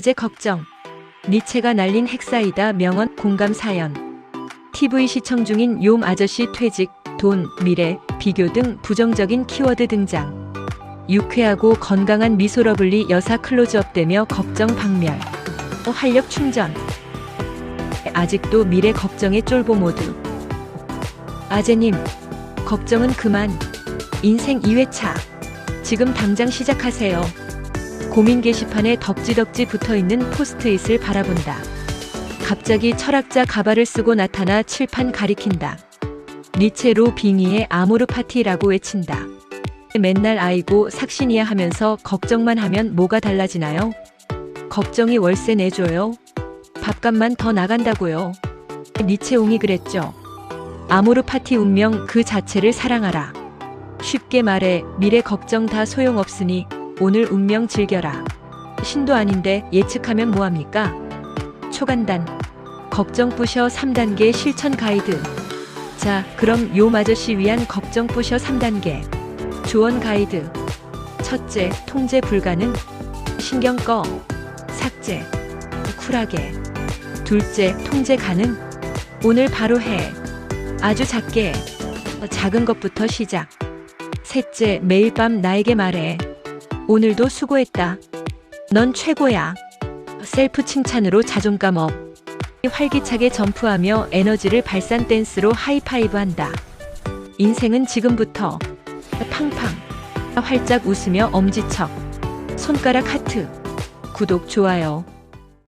아재 걱정. 니체가 날린 핵사이다 명언 공감 사연. TV 시청 중인 욤 아저씨 퇴직, 돈, 미래, 비교 등 부정적인 키워드 등장. 유쾌하고 건강한 미소 러블리 여사 클로즈업 되며 걱정 박멸. 어, 활력 충전. 아직도 미래 걱정의 쫄보 모두. 아재님, 걱정은 그만. 인생 2회차. 지금 당장 시작하세요. 고민 게시판에 덕지덕지 붙어 있는 포스트잇을 바라본다. 갑자기 철학자 가발을 쓰고 나타나 칠판 가리킨다. 니체로 빙의의 아모르 파티라고 외친다. 맨날 아이고 삭신이야 하면서 걱정만 하면 뭐가 달라지나요? 걱정이 월세 내줘요. 밥값만 더 나간다고요. 니체옹이 그랬죠. 아모르 파티 운명 그 자체를 사랑하라. 쉽게 말해 미래 걱정 다 소용없으니 오늘 운명 즐겨라. 신도 아닌데 예측하면 뭐합니까? 초간단. 걱정 부셔 3단계 실천 가이드. 자, 그럼 요 아저씨 위한 걱정 부셔 3단계. 조언 가이드. 첫째, 통제 불가능. 신경 꺼. 삭제. 쿨하게. 둘째, 통제 가능. 오늘 바로 해. 아주 작게. 작은 것부터 시작. 셋째, 매일 밤 나에게 말해. 오늘도 수고했다. 넌 최고야. 셀프 칭찬으로 자존감 업. 활기차게 점프하며 에너지를 발산 댄스로 하이파이브 한다. 인생은 지금부터. 팡팡. 활짝 웃으며 엄지척. 손가락 하트. 구독, 좋아요.